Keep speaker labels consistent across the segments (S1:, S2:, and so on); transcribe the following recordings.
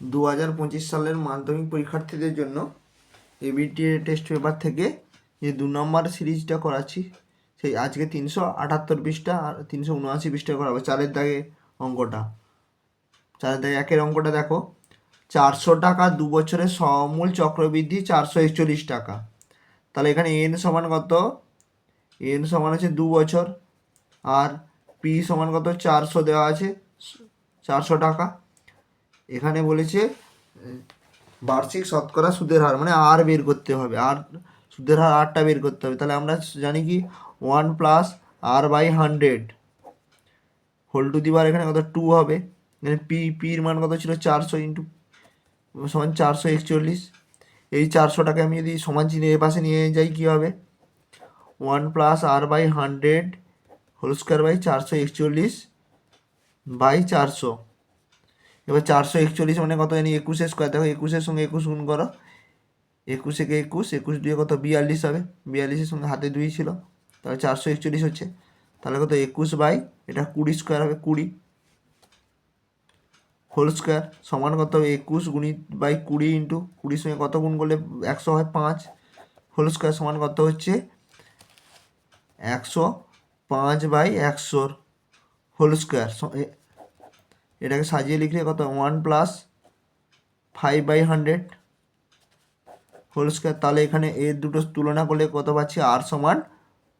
S1: দু হাজার পঁচিশ সালের মাধ্যমিক পরীক্ষার্থীদের জন্য এবিটি টেস্ট পেপার থেকে যে দু নম্বর সিরিজটা করাচ্ছি, সেই আজকে তিনশো আটাত্তর পৃষ্ঠা আর তিনশো উনআশি পৃষ্ঠা করাবো, চারের দাগে অঙ্কটা। চারের দাগে একের অঙ্কটা দেখো, চারশো টাকা দু বছরের সমূল চক্রবৃদ্ধি চারশো একচল্লিশ টাকা। তাহলে এখানে এন সমান কত? এন সমান আছে দু বছর, আর পি সমান কত? চারশো দেওয়া আছে, চারশো টাকা। এখানে বলেছে, বার্ষিক শতকরা সুদের হার মানে আর বের করতে হবে, আর সুদের হার আরটা বের করতে হবে। তাহলে আমরা জানি কি one plus R by hundred whole two দিবার এখানে কত টু হবে। এখানে পি পির মান কত ছিল, চারশো ইন্টু সমান চারশো একচল্লিশ। এই চারশোটাকে আমি যদি সমান চিহ্নের পাশে নিয়ে যাই, কী হবে? One plus R by hundred whole square by চারশো একচল্লিশ বাই চারশো। এবার চারশো একচল্লিশ মানে কত জানি? একুশের স্কোয়ার দেখো, একুশের সঙ্গে একুশ গুণ করো। একুশে কে একুশ? একুশ দুয়ে কত? বিয়াল্লিশ হবে। বিয়াল্লিশের সঙ্গে হাতে দুই ছিল। তাহলে চারশো একচল্লিশ হচ্ছে। তাহলে কত? একুশ বাই, এটা কুড়ি স্কোয়ার হবে, কুড়ি। হোল স্কোয়ার সমান কত হবে? একুশ গুণিত বাই কুড়ি ইন্টু কুড়ির সঙ্গে কত গুণ করলে একশো হয়? পাঁচ। হোল স্কোয়ার সমান কত হচ্ছে? একশো। পাঁচ বাই একশোর। হোল স্কোয়ার এটাকে সাজিয়ে লিখলে কত? One plus five by hundred whole square তাহলে এখানে এর দুটো তুলনা করলে কত পাচ্ছি? আর সমান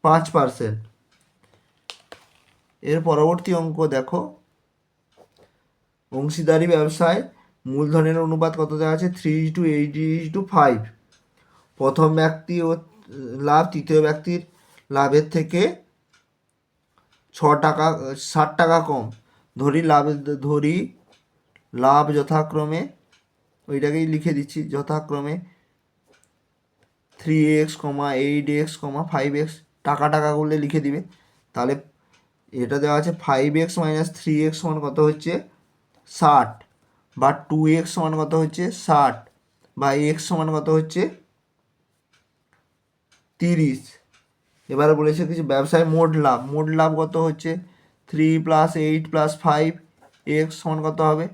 S1: পাঁচ পার্সেন্ট এর পরবর্তী অঙ্ক দেখো। অংশীদারি ব্যবসায় মূলধনের অনুপাত কত দেওয়া আছে? Three two eight two five প্রথম ব্যক্তি ও লাভ, তৃতীয় ব্যক্তির লাভের থেকে ছ টাকা, ষাট টাকা কম। ধরি লাভ ধরি লাভ যথাক্রমে, ওইটাকেই লিখে দিচ্ছি, যথাক্রমে three x comma eight x comma five x টাকা টাকা করলে লিখে দিবে। তাহলে এটা দেওয়া আছে five x minus three x সমান কত হচ্ছে? ষাট। বা টু এক্স সমান কত হচ্ছে? ষাট। বা এক্স সমান কত হচ্ছে? তিরিশ। এবারে বলেছে কিছু ব্যবসায় মোট লাভ। মোট লাভ কত হচ্ছে? Three plus eight plus five x সমান কত হবে?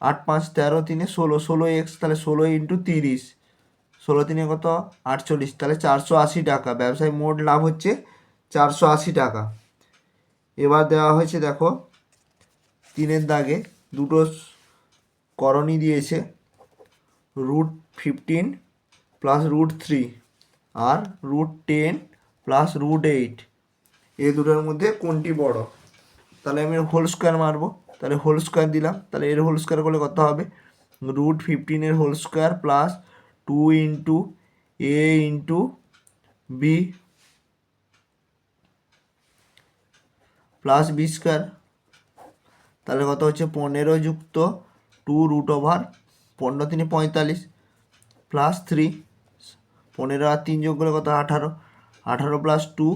S1: আট পাঁচ তেরো তিনে ষোলো ষোলো এক্স তাহলে ষোলো ইন্টু তিরিশ। ষোলো তিনে কত? আটচল্লিশ। তাহলে চারশো আশি টাকা। ব্যবসায় মোট লাভ হচ্ছে চারশো আশি টাকা। এবার দেওয়া হয়েছে দেখো, তিনের দাগে দুটো করণী দিয়েছে। Root fifteen plus root three আর root ten plus root eight এই দুটোর মধ্যে কোনটি বড়? তাহলে আমি হোল স্কোয়ার মারবো। তাহলে হোল স্কোয়ার দিলাম। তাহলে এর হোল স্কোয়ার করলে কত হবে? Root ফিফটিনের whole square plus two into A into B plus B square তাহলে কত হচ্ছে? পনেরো যুক্ত টু রুট ওভার পনেরো তিনে পঁয়তাল্লিশ প্লাস থ্রি পনেরো আর তিন যোগ করলে কত? আঠারো। আঠারো plus two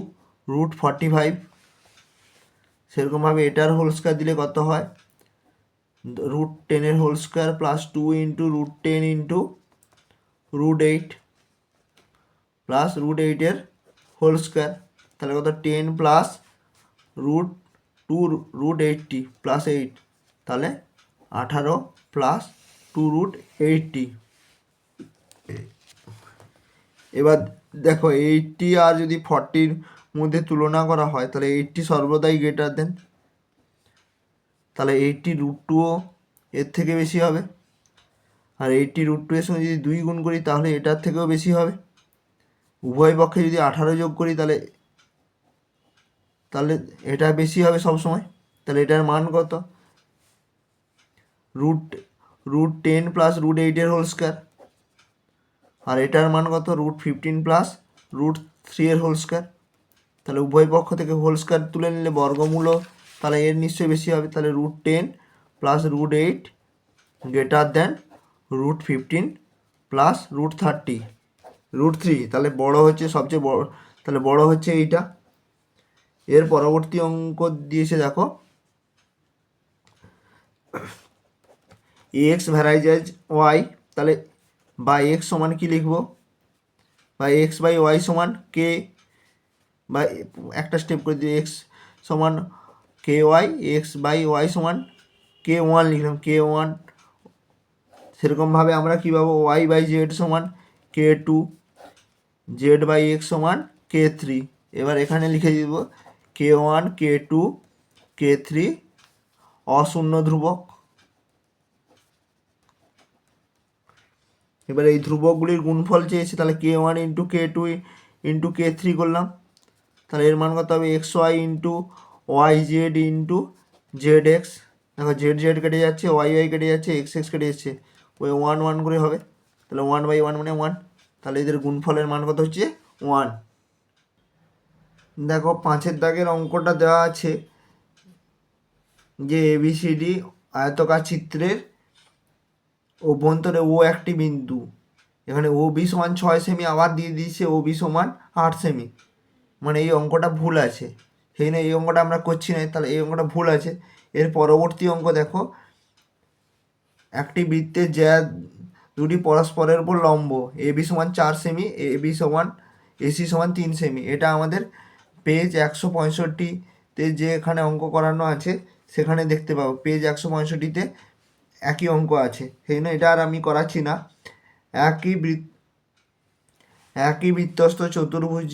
S1: root forty five সেরকমভাবে এটার হোল স্কোয়ার দিলে কত হয়? রুট টেনের whole square plus two into root ten into root eight plus root এইটের হোল স্কোয়ার তাহলে কত? Ten plus root two root eighty plus eight তাহলে আঠারো প্লাস টু রুট এইটটি এবার দেখো এইটটি আর যদি ফর্টির মধ্যে তুলনা করা হয়, তাহলে এইটটি সর্বদাই গ্রেটার দেন তাহলে এইটটি রুট টুও এর থেকে বেশি হবে। আর এইটটি রুট টু এর সঙ্গে যদি দুই গুণ করি, তাহলে এটার থেকেও বেশি হবে। উভয় পক্ষে যদি আঠারো যোগ করি, তাহলে তাহলে এটা বেশি হবে সব সময় তাহলে এটার মান কত? Root root ten plus root এইটের হোল স্কোয়ার আর এটার মান কত? Root fifteen plus root three এর হোল স্কোয়ার তাহলে উভয় পক্ষ থেকে হোল স্কোয়ার তুলে নিলে বর্গমূলও তাহলে এর নিশ্চয়ই বেশি হবে। তাহলে root ten plus root eight greater than root fifteen plus root thirty root three তাহলে বড় হচ্ছে সবচেয়ে বড়, তাহলে বড় হচ্ছে এইটা। এর পরবর্তী অঙ্ক দিয়েছে দেখো। এক্স ভ্যারাইজাজ ওয়াই তাহলে বা এক্স সমান কি লিখব? বা এক্স বাই ওয়াই সমান কে বা একটা স্টেপ করে দিই এক্স সমান k y x by y সমান কে ওয়ান লিখলাম কে ওয়ান সেরকমভাবে আমরা কী পাবো? ওয়াই বাই জেড সমান k two z by x সমান কে থ্রি এবার এখানে লিখে দিব k one k two k three অশূন্য ধ্রুবক। এবার এই ধ্রুবকগুলির গুণফল চেয়েছে, তাহলে k one into k two into k three করলাম। তাহলে এর মান কত হবে? X y into y z into z x দেখো জেড জেড কেটে যাচ্ছে ওয়াই ওয়াই কেটে যাচ্ছে এক্স এক্স কেটে যাচ্ছে। ওই ওয়ান ওয়ান করে হবে। তাহলে ওয়ান বাই ওয়ান মানে ওয়ান তাহলে এদের গুণফলের মান কত হচ্ছে? ওয়ান দেখো পাঁচের দাগের অঙ্কটা দেওয়া আছে যে এবিসিডি আয়তকার চিত্রের অভ্যন্তরে ও একটি বিন্দু। এখানে ও বি সমান ছয় সেমি আবার দিয়ে দিয়েছে ও বি সমান আট সেমি মানে এই অঙ্কটা ভুল আছে। সেই জন্য এই অঙ্কটা আমরা করছি না, তাহলে এই অঙ্কটা ভুল আছে। এর পরবর্তী অঙ্ক দেখো। একটি বৃত্তের জ্যা দুটি পরস্পরের উপর লম্ব, এ বি সমান চার সেমি, এ বি সমান এসি সমান তিন সেমি। এটা আমাদের পেজ একশো পঁয়ষট্টিতে যে এখানে অঙ্ক করানো আছে, সেখানে দেখতে পাবো। পেজ একশো পঁয়ষট্টিতে একই অঙ্ক আছে। সেই জন্য এটা আর আমি করাচ্ছি না। একই বৃত্ত একই বৃত্তস্ত চতুর্ভুজ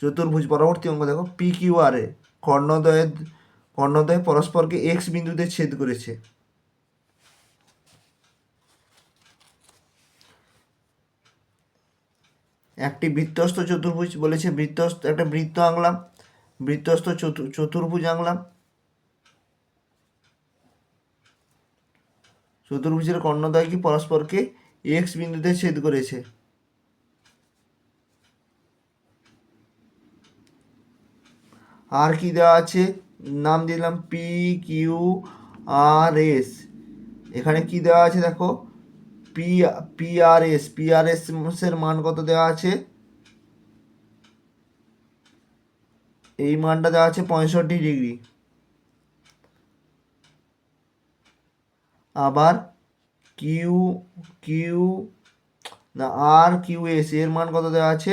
S1: চতুর্ভুজ পরবর্তী অঙ্ক দেখো পি কিউ আর এ কর্ণদ্বয়ের কর্ণদ্বয় পরস্পরকে এক্স বিন্দুতে ছেদ করেছে। একটি বৃত্তস্থ চতুর্ভুজ বলেছে বৃত্তস্থ একটা বৃত্ত আঁকলাম বৃত্তস্থ চতু- চতুর্ভুজ আঁকলাম চতুর্ভুজের কর্ণদ্বয় কি পরস্পরকে এক্স বিন্দুতে ছেদ করেছে? আর কি দেওয়া আছে? নাম দিলাম পি কিউ আর এস এখানে কি দেওয়া আছে দেখো? P P R S P R S এর মান কত দেওয়া আছে? এই মানটা দেওয়া আছে পঁয়ষট্টি ডিগ্রি। আবার কিউ কিউ না আর কিউ এস এর মান কত দেওয়া আছে?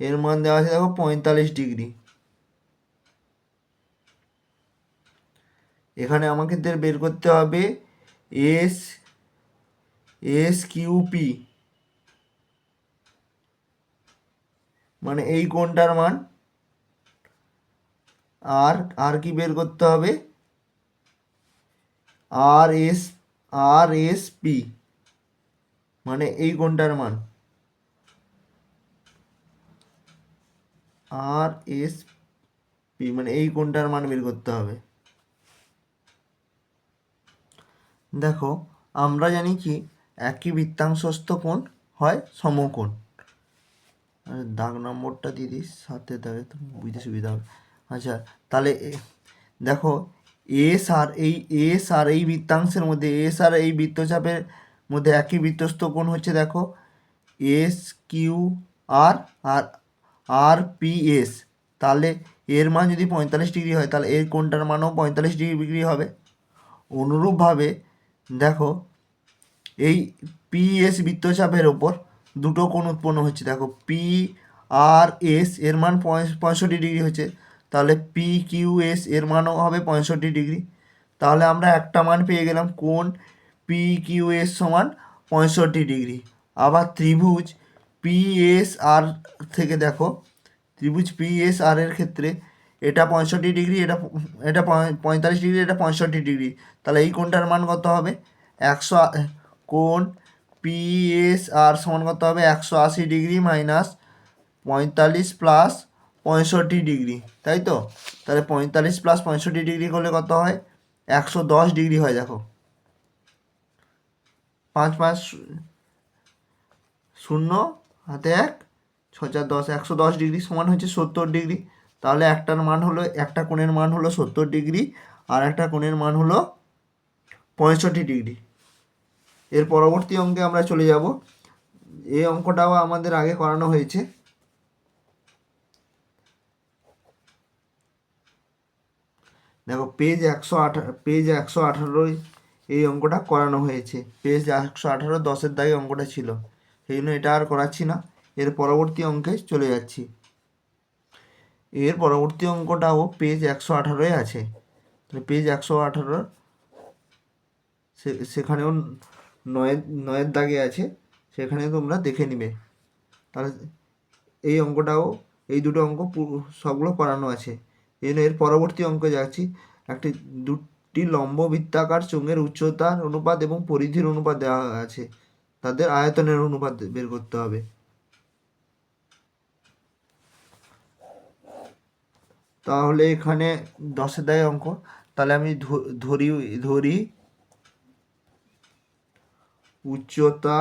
S1: এর মান দেওয়া আছে দেখো পঁয়তাল্লিশ ডিগ্রি। এখানে আমাকে দের বের করতে হবে এস এস কিউপি মানে এই কোণটার মান। আর আর কি বের করতে হবে? R S R S P মানে এই কোণটার মান। আর এস পি মানে এই কোনটার মান বের করতে হবে। দেখো, আমরা জানি কি, একই বৃত্তাংশস্থ কোণ হয় সমকোণ। দাগ নম্বরটা দিয়ে দিস, সাথে তাহলে তো বুঝতে সুবিধা হবে। আচ্ছা তাহলে দেখো, এস আর এই, এস আর এই বৃত্তাংশের মধ্যে, এস আর এই বৃত্তচাপের মধ্যে একই বৃত্তস্থ কোণ হচ্ছে, দেখো, S Q R R R P S তাহলে এর মান যদি পঁয়তাল্লিশ ডিগ্রি হয়, তাহলে এর কোণটার মানও পঁয়তাল্লিশ ডিগ্রি হবে? অনুরূপভাবে দেখো, এই পি এস বৃত্তচাপের ওপর দুটো কোণ উৎপন্ন হচ্ছে। দেখো পি আর এস এর মান পঁয়- পঁয়ষট্টি ডিগ্রি হচ্ছে, তাহলে পি কিউ এস এর মানও হবে পঁয়ষট্টি ডিগ্রি। তাহলে আমরা একটা মান পেয়ে গেলাম, কোণ পি কিউ এস সমান পঁয়ষট্টি ডিগ্রি। আবার ত্রিভুজ পি এস আর থেকে দেখো, ত্রিভুজ পি এস আর এর ক্ষেত্রে এটা পঁয়ষট্টি ডিগ্রি, এটা এটা পঁয়- পঁয়তাল্লিশ ডিগ্রি, এটা পঁয়ষট্টি ডিগ্রি। তাহলে এই কোণটার মান কত হবে? একশো কোণ পি এস আর সমান কত হবে? একশো আশি ডিগ্রি মাইনাস পঁয়তাল্লিশ প্লাস পঁয়ষট্টি ডিগ্রি, তাই তো? তাহলে পঁয়তাল্লিশ প্লাস পঁয়ষট্টি ডিগ্রি করলে কত হয়? একশো দশ ডিগ্রি হয়, দেখো। পাঁচ পাঁচ শূন্য হাতে এক ছ চার দশ, একশো দশ ডিগ্রি সমান হচ্ছে সত্তর ডিগ্রি। তাহলে একটার মান হলো, একটা কোণের মান হলো সত্তর ডিগ্রি, আর একটা কোণের মান হলো পঁয়ষট্টি ডিগ্রি। এর পরবর্তী অঙ্কে আমরা চলে যাব। এই অঙ্কটাও আমাদের আগে করানো হয়েছে। দেখো পেজ একশো আঠা পেজ একশো আঠারোয় এই অঙ্কটা করানো হয়েছে। পেজ একশো আঠারো দশের দাগে অঙ্কটা ছিল। সেই জন্য এটা আর করাচ্ছি না। এর পরবর্তী অঙ্কে চলে যাচ্ছি। এর পরবর্তী অঙ্কটাও পেজ একশো আঠারোয় আছে। তাহলে পেজ একশো আঠারোর সে- সেখানেও নয়ের নয়ের দাগে আছে। সেখানে তোমরা দেখে নিবে। তাহলে এই অঙ্কটাও এই দুটো অঙ্ক সবগুলো করানো আছে। এই এর পরবর্তী অঙ্কে যাচ্ছি। একটি, দুটি লম্ব বৃত্তাকার চোঙের উচ্চতার অনুপাত এবং পরিধির অনুপাত দেওয়া আছে। তাদের আয়তনের অনুপাত বের করতে হবে। তাহলে এখানে দশের দায় অঙ্ক। তাহলে আমি ধরি ধরি উচ্চতা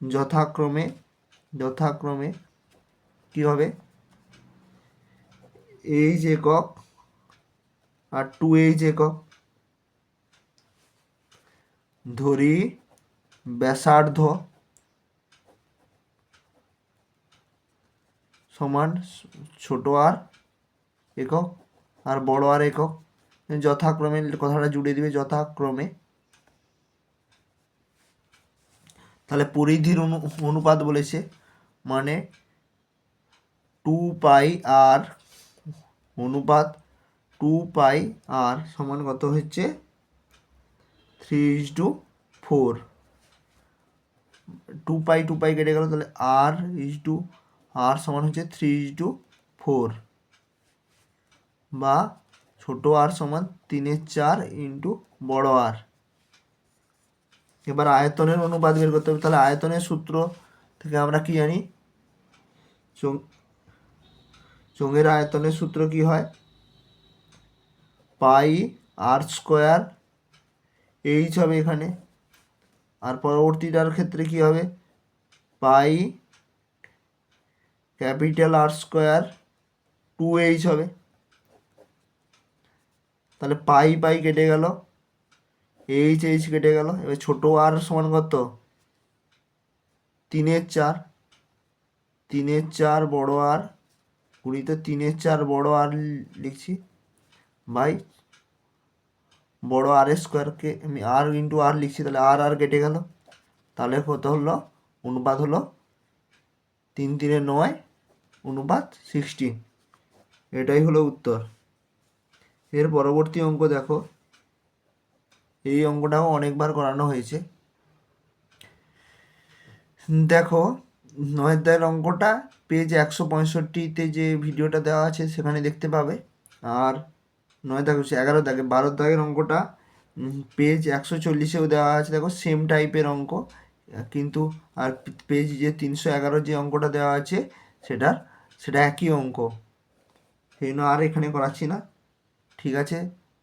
S1: যথাক্রমে যথাক্রমে কি হবে? এইচ একক আর টু এইচ একক। ধরি ব্যাসার্ধ সমান ছোট আর একক আর বড় আর একক। যথাক্রমে কথাটা জুড়ে দিবে যথাক্রমে। তাহলে পরিধির অনু, অনুপাত বলেছে মানে টু পাই আর অনুপাত টু পাই আর সমান কত হচ্ছে? Three is to four two pi two pi কেটে গেল, তাহলে আর ইজ টু আর সমান হচ্ছে থ্রি ইজ টু ফোর বা ছোট আর সমান তিনের চার ইন্টু বড় আর এবার আয়তনের অনুপাত বের করতে হবে, তাহলে আয়তনের সূত্র থেকে আমরা কি জানি? চোঙ, চোঙের আয়তনের সূত্র কি হয়? পাই আর স্কোয়ার এইচ হবে এখানে। আর পরবর্তীটার ক্ষেত্রে কি হবে? Pi capital R square to H হবে। তাহলে পাই পাই কেটে গেল এইচ এইচ কেটে গেল। এবার ছোট আর সমান কত? তিনের চার। তিনের চার বড় আর কুড়িতে তিনের চার বড় আর লিখছি। বাই বড় আর স্কোয়ারকে আমি আর ইন্টু আর লিখছি, তাহলে আর আর কেটে গেল। তাহলে কত হলো? অনুপাত হলো তিন তিনে নয়, অনুপাত সিক্সটিন এটাই হলো উত্তর। এর পরবর্তী অঙ্ক দেখো। এই অঙ্কটাও অনেকবার করানো হয়েছে। দেখো, নয়ের দায়ের অঙ্কটা পেজ একশো পঁয়ষট্টিতে যে ভিডিওটা দেওয়া আছে, সেখানে দেখতে পাবে। আর নয় দাগ হচ্ছে এগারো দাগে। বারো দাগের অঙ্কটা পেজ একশো চল্লিশেও দেওয়া আছে। দেখো সেম টাইপের অঙ্ক। কিন্তু, আর পেজ যে তিনশো এগারো যে অঙ্কটা দেওয়া আছে, সেটার, সেটা একই অঙ্ক। সেই জন্য আর এখানে করাচ্ছি না। ঠিক আছে?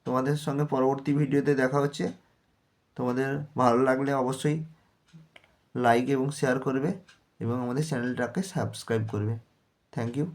S1: তোমাদের সঙ্গে পরবর্তী ভিডিওতে দেখা হচ্ছে। তোমাদের ভালো লাগলে অবশ্যই লাইক এবং শেয়ার করবে এবং আমাদের চ্যানেলটাকে সাবস্ক্রাইব করবে। Thank you